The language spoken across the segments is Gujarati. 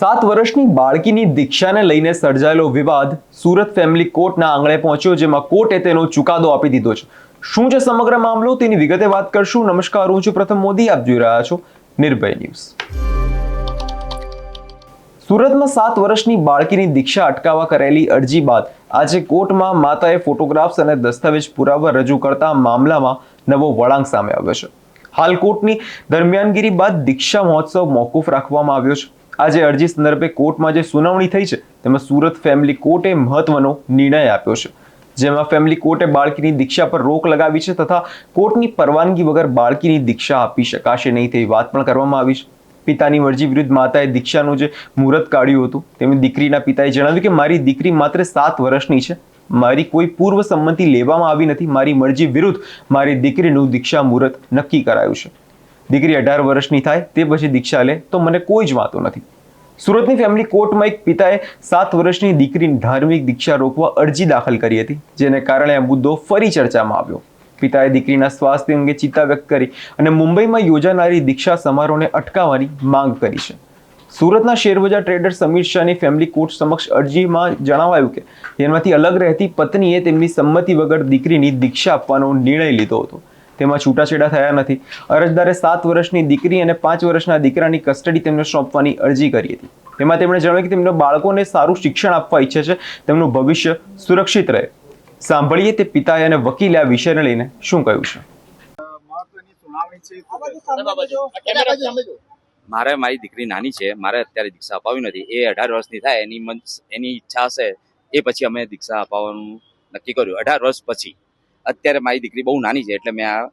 સાત વર્ષની બાળકીની દીક્ષાને લઈને સર્જાયેલો વિવાદ સુરત ફેમિલી કોર્ટના આંગણે પહોંચ્યો, જેમાં કોર્ટે તેનો ચુકાદો આપી દીધો છે. શું છે સમગ્ર મામલો? તેની વિગતે વાત કરશું. નમસ્કાર, હું છું પ્રથમ મોદી. આપ જોઈ રહ્યા છો નિર્ભય ન્યૂઝ. સુરતમાં સાત વર્ષની બાળકીની દીક્ષા અટકાવવા કરેલી અરજી બાદ આજે કોર્ટમાં માતાએ ફોટોગ્રાફ્સ અને દસ્તાવેજ પુરાવા રજૂ કરતા મામલામાં નવો વળાંક સામે આવ્યો છે. હાલ કોર્ટની દરમિયાનગીરી બાદ દીક્ષા મહોત્સવ મોકૂફ રાખવામાં આવ્યો છે. આજે અરજી સંદર્ભે કોર્ટમાં જે સુનાવણી થઈ છે, તેમાં સુરત ફેમિલી કોર્ટે મહત્વનો નિર્ણય આપ્યો છે. જેમાં ફેમિલી કોર્ટે બાળકીની દીક્ષા પર રોક લગાવી છે તથા કોર્ટની પરવાનગી વગર બાળકીની દીક્ષા આપી શકાશે નહીં તેવી વાત પણ કરવામાં આવી છે. પિતાની મરજી વિરુદ્ધ માતાએ દીક્ષાનું જે મુહૂર્ત કાઢ્યું હતું, તેમની દીકરીના પિતાએ જણાવ્યું કે મારી દીકરી માત્ર સાત વર્ષની છે. મારી કોઈ પૂર્વ સંમતિ લેવામાં આવી નથી. મારી મરજી વિરુદ્ધ મારી દીકરીનું દીક્ષા મુહૂર્ત નક્કી કરાયું છે. દીકરી અઢાર વર્ષની થાય, તે પછી દીક્ષા લે, તો મને કોઈ જ વાંધો નથી. સુરતની ફેમિલી કોર્ટમાં એક પિતાએ સાત વર્ષની દીકરીની ધાર્મિક દીક્ષા રોકવા અરજી દાખલ કરી હતી, જેને કારણે આ મુદ્દો ફરી ચર્ચામાં આવ્યો. પિતાએ દીકરીના સ્વાસ્થ્ય અંગે ચિંતા વ્યક્ત કરી અને મુંબઈમાં યોજાનારી દીક્ષા સમારોહને અટકાવવાની માંગ કરી છે. સુરતના શેરબજાર ટ્રેડર સમીર શાહની ફેમિલી કોર્ટ સમક્ષ અરજીમાં જણાવાયું કે તેમાંથી અલગ રહેતી પત્નીએ તેમની સંમતિ વગર દીકરીની દીક્ષા આપવાનો નિર્ણય લીધો હતો. તેમાં છૂટાછેડા થયા નથી. અરજદારે સાત વર્ષની દીકરી અને પાંચ વર્ષના દીકરાની કસ્ટડી તેમને સોંપવાની અરજી કરી હતી. તેમાં તેમણે જણાવ્યું કે તેમના બાળકોને સારું શિક્ષણ આપવા ઈચ્છે છે. તેમનું ભવિષ્ય સુરક્ષિત રહે. સાંભળીએ તે પિતાએ અને વકીલે આ વિષયને લઈને શું કહ્યું છે. મહત્વની સુનાવણી છે મારે મારી દીકરી નાની છે મારે અત્યારે દીક્ષા અપાવી નથી. એ અઢાર વર્ષની થાય એની મન એની ઈચ્છા હશે એ પછી અમે દીક્ષા અપાવવાનું નક્કી કર્યું. અઢાર વર્ષ પછી. અત્યારે મારી દીકરી બહુ નાની છે એટલે મેં આ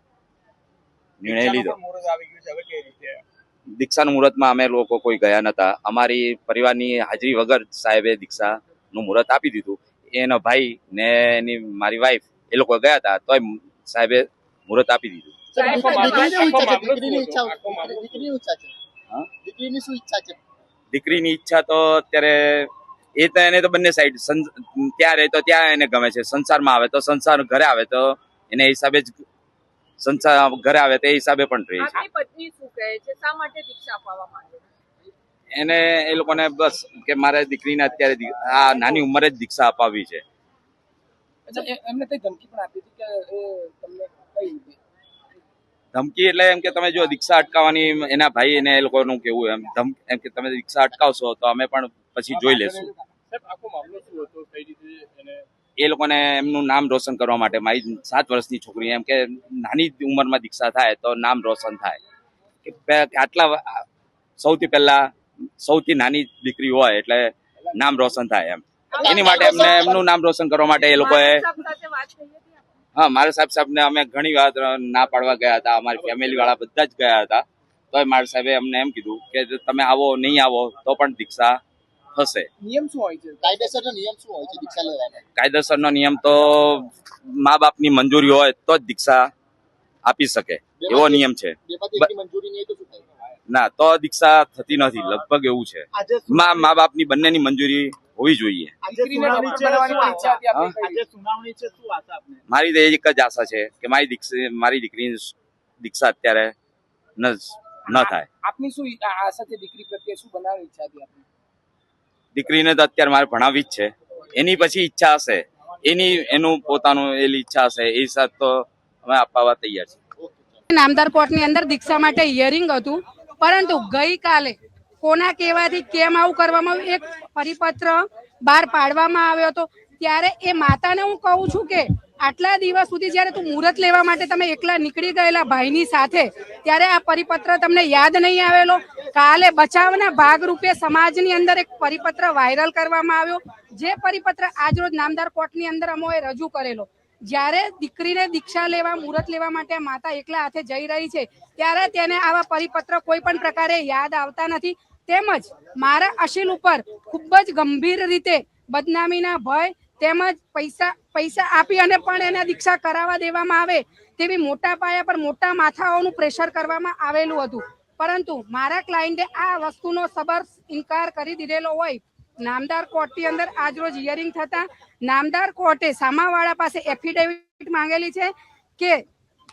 નિર્ણય લીધો. મુહૂર્ત આવી ગયું છે હવે કઈ રીતે? દીક્ષાના મુહૂર્તમાં અમે લોકો કોઈ ગયા નતા. અમારી પરિવારની હાજરી વગર સાહેબે દીક્ષાનું મુહૂર્ત આપી દીધું. એનો ભાઈ ને એની મારી વાઈફ એ લોકો ગયા હતા તોય સાહેબે મુહૂર્ત આપી દીધું. દીકરીની ઈચ્છા છે. દીકરીની હા? દીકરીની શું ઈચ્છા છે? દીકરીની ઈચ્છા તો અત્યારે એ તો એને તો બંને સાઈડ ત્યાં રહે તો ત્યાં એને ગમે છે. સંસારમાં આવે તો સંસાર ઘરે આવે તો એને હિસાબે જ સંસાર ઘરે આવે તે હિસાબે પણ રહે છે. પત્ની શું કહે છે? શા માટે દીક્ષા અપાવવા માંગે એને એ લોકોને બસ કે મારે દીકરીને અત્યારે આ નાની ઉંમરે જ દીક્ષા અપાવી છે. એમને કઈ ધમકી પણ આપી હતી કે તમને કઈ ધમકી એટલે એમ કે તમે જો દીક્ષા અટકાવવાની એના ભાઈ એને એ લોકોનું કેવું એમ ધમ એમ કે તમે દીક્ષા અટકાવશો તો અમે પણ પછી જોઈ લેશું. સાહેબ આખો મામલો શું હતો? કઈ રીતે એને એ લોકોને એમનું નામ રોશન કરવા માટે મારી સાત વર્ષની છોકરી એમ કે નાની ઉંમરમાં દીક્ષા થાય તો નામ રોશન થાય. કે આટલા સૌથી પહેલા સૌથી નાની દીકરી હોય એટલે નામ રોશન થાય એમ. એની માટે એમને એમનું નામ રોશન કરવા માટે એ લોકોએ સાહેબ? હા મારા સાહેબ સાહેબને અમે ઘણી વાર ના પાડવા ગયા હતા અમારી ફેમિલી વાળા બધા જ ગયા હતા. તોય મારા સાહેબે અમને એમ કીધું કે તમે આવો નહીં આવો તો પણ દીક્ષા થશે. નિયમ શું હોય છે? કાયદેસરનો નિયમ શું હોય છે દીક્ષા લેવાનો? કાયદેસરનો નિયમ તો મા બાપની મંજૂરી હોય તો જ દીક્ષા આપી શકે. એવો નિયમ છે. તો ના તો દીક્ષા થતી નથી. લગભગ એવું છે. મા બાપની બંનેની મંજૂરી હોવી જોઈએ. મારી તો એક જ આશા છે કે મારી દીક્ષા મારી દીકરીની દીક્ષા અત્યારે ન ન થાય. આપની શું આશા છે દીકરી પ્રત્યે શું બનાવવાની ઈચ્છા હતી આપની? દીકરીને તો અત્યારે મારે ભણાવવી જ છે. એની પછી ઈચ્છા હશે. એની એનું પોતાનું એલી ઈચ્છા હશે. એ સાથ તો અમે અપાવવા તૈયાર છીએ. નામદાર કોર્ટની અંદર દીક્ષા માટે હિયરિંગ હતું. પરંતુ ગઈકાલે કોના કહેવાથી કેમ આવું કરવામાં આવ્યું? એક પરિપત્ર બહાર પાડવામાં આવ્યો હતો. ત્યારે એ માતાને હું કહું છું કે આટલા દિવસ સુધી જ્યારે તું મુહૂર્ત લેવા માટે તમે એકલા નીકળી ગયેલા ભાઈની સાથે, ત્યારે આ પરિપત્ર તમને યાદ નહીં આવેલો? કાલે બચાવના ભાગરૂપે સમાજની અંદર એક પરિપત્ર વાયરલ કરવામાં આવ્યો. જે પરિપત્ર આજરોજ નામદાર કોર્ટની અંદર અમોએ રજૂ કરેલો. જ્યારે દીકરીને દીક્ષા લેવા, મુહૂર્ત લેવા માટે માતા એકલા હાથે જઈ રહી છે, ત્યારે તેને આવા પરિપત્ર કોઈ પણ પ્રકારે યાદ આવતા નથી. તેમજ મારા અશીલ ઉપર ખૂબ જ ગંભીર રીતે બદનામીના ભય તેમજ પૈસા પૈસા આપી અને પણ એને દીક્ષા કરાવવા દેવામાં આવે તેવી મોટા પાયા પર મોટા માથાઓનું પ્રેશર કરવામાં આવેલું હતું. પરંતુ મારા ક્લાયન્ટે આ વસ્તુનો સબર ઇનકાર કરી દીધેલો હોય. નામદાર કોર્ટની અંદર આજરોજ હિયરિંગ થતા નામદાર કોર્ટે સામાવાળા પાસે એફિડેવિટ માંગેલી છે કે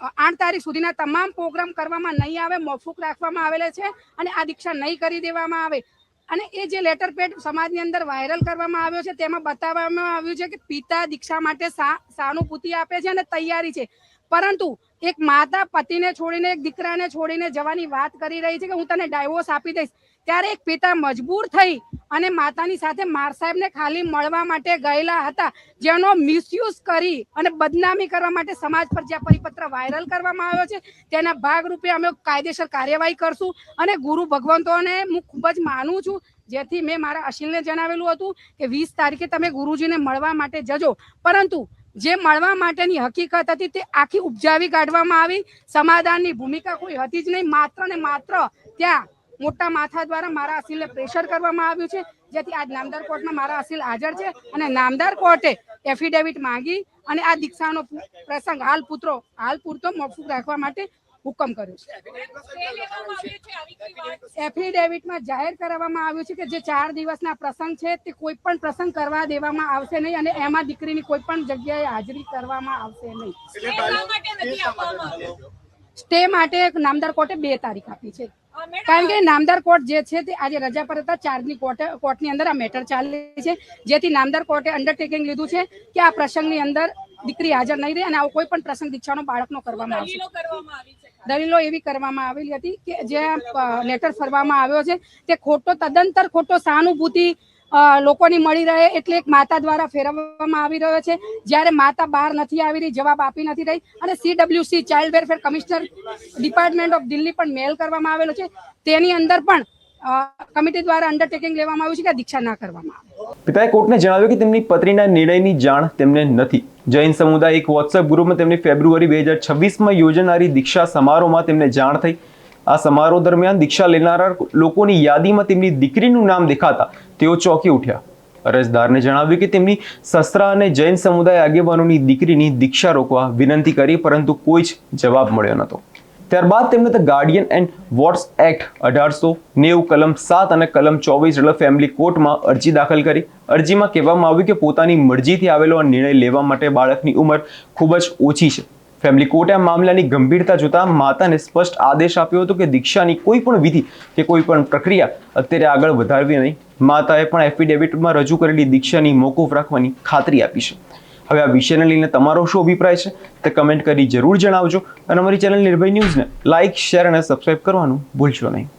આઠ તારીખ સુધીના તમામ પ્રોગ્રામ કરવામાં નહીં આવે, મોફૂક રાખવામાં આવેલા છે અને આ દીક્ષા નહીં કરી દેવામાં આવે. અને એ જે લેટર પેડ સમાજની અંદર વાયરલ કરવામાં આવ્યો છે, તેમાં બતાવવામાં આવ્યું છે કે પિતા દીક્ષા માટે સા- સહાનુભૂતિ આપે છે અને તૈયારી છે. પરંતુ એક માતા પતિને છોડીને, એક દીકરાને છોડીને જવાની વાત કરી રહી છે કે હું તને ડાયવોર્સ આપી દઈશ. ત્યારે એક પિતા મજબૂર થઈ અને માતાની સાથે માર સાહેબને ખાલી મળવા માટે ગયેલા હતા, જેનો મિસયુઝ કરી અને બદનામી કરવા માટે સમાજ પર જે પરિપત્ર વાયરલ કરવામાં આવ્યો છે, તેના ભાગરૂપે અમે કાયદેસર કાર્યવાહી કરશું અને ગુરુ ભગવંતોને હું ખૂબ જ માનું છું, જેથી મેં મારા અશિલને જણાવેલું હતું કે વીસ તારીખે તમે ગુરુજીને મળવા માટે જજો. પરંતુ જે મળવા માટેની હકીકત હતી તે આખી ઉપજાવી કાઢવામાં આવી, સમાધાનની ભૂમિકા કોઈ હતી જ નહીં, માત્ર ને માત્ર ત્યાં મોટા માથા દ્વારા મારા અસીલને પ્રેશર કરવામાં આવ્યું છે. જેથી આજ નામદાર કોર્ટમાં મારા અસીલ હાજર છે અને નામદાર કોર્ટે એફિડેવિટ માંગી અને આ દીક્ષાનો પ્રસંગ હાલ પુત્રો હાલ પૂરતો મોકૂફ રાખવા માટે હુકમ કર્યો છે. સ્ટે લેવામાં આવ્યો છે આવી કોઈ વાત એફિડેવિટમાં જાહેર કરવામાં આવ્યું છે કે જે ચાર દિવસના પ્રસંગ છે તે કોઈ પણ પ્રસંગ કરવા દેવામાં આવશે નહીં અને એમાં દીકરીની કોઈ પણ જગ્યાએ હાજરી કરવામાં આવશે નહીં. સ્ટે માટે નથી આપવામાં આવ્યો. સ્ટે માટે નામદાર કોર્ટે બે તારીખ આપી છે. કારણ કે નામદાર કોર્ટ જે છે તે આજે રજા પર હતા ચારની કોર્ટ કોર્ટની અંદર આ મેટર ચાલે છે. જેથી નામદાર કોર્ટે અંડરટેકિંગ લીધું છે કે આ પ્રસંગની અંદર દીકરી હાજર નહીં રહે અને આવો કોઈ પણ પ્રસંગ દીક્ષાનો બાળકનો કરવામાં આવશે. દલીલો એવી કરવામાં આવેલી હતી કે જે લેટર ફરવામાં આવ્યો છે તે ખોટો તદંતર ખોટો સહાનુભૂતિ લોકોની મળી રહે એટલે એક માતા દ્વારા ફેરવવામાં આવી રહ્યો છે. જ્યારે માતા બહાર નથી આવી રહી, જવાબ આપી નથી રહી અને CWC child welfare commissioner department of Delhi પણ મેલ કરવામાં આવેલો છે. તેની અંદર પણ કમિટી દ્વારા અંડરટેકિંગ લેવામાં આવ્યું છે કે દીક્ષા ના કરવામાં આવે. પિતાએ કોર્ટને જણાવ્યું કે તેમની પત્નીના નિર્ણયની જાણ તેમને નથી. જૈન સમુદાય એક વોટ્સએપ ગ્રુપમાં તેમની ફેબ્રુઆરી બે હજાર છવ્વીસમાં યોજાનારી દીક્ષા સમારોહમાં તેમને જાણ થઈ. આ સમારોહ દરમિયાન દીક્ષા લેનારા લોકોની યાદીમાં તેમની દીકરીનું નામ દેખાતા તેઓ ચોંકી ઉઠ્યા. અરજદારને જણાવ્યું કે તેમની સસરા અને જૈન સમુદાય આગેવાનોની દીકરીની દીક્ષા રોકવા વિનંતી કરી, પરંતુ કોઈ જ જવાબ મળ્યો નહોતો. ત્યારબાદ તેમણે the guardian and wards act અઢારસો નેવું કલમ સાત અને કલમ ચોવીસ હેઠળ ફેમિલી કોર્ટમાં અરજી દાખલ કરી. અરજીમાં કહેવામાં આવ્યું કે પોતાની મરજીથી આવેલો આ નિર્ણય લેવા માટે બાળકની ઉંમર ખૂબ જ ઓછી છે. ફેમિલી કોર્ટે આ મામલાની ગંભીરતા જોતા માતાને સ્પષ્ટ આદેશ આપ્યો હતો કે દીક્ષાની કોઈ પણ વિધિ કે કોઈ પણ પ્રક્રિયા અત્યારે આગળ વધારવી નહીં. માતાએ પણ એફિડેવિટમાં રજૂ કરેલી દીક્ષાની મોકૂફ રાખવાની ખાતરી આપી છે. હવે આ વિષયને લઈને તમારો શું અભિપ્રાય છે તે કમેન્ટ કરી જરૂર જણાવજો. અને અમારી ચેનલ નિર્ભય ન્યૂઝને લાઇક, શેર અને સબસ્ક્રાઇબ કરવાનું ભૂલશો નહીં.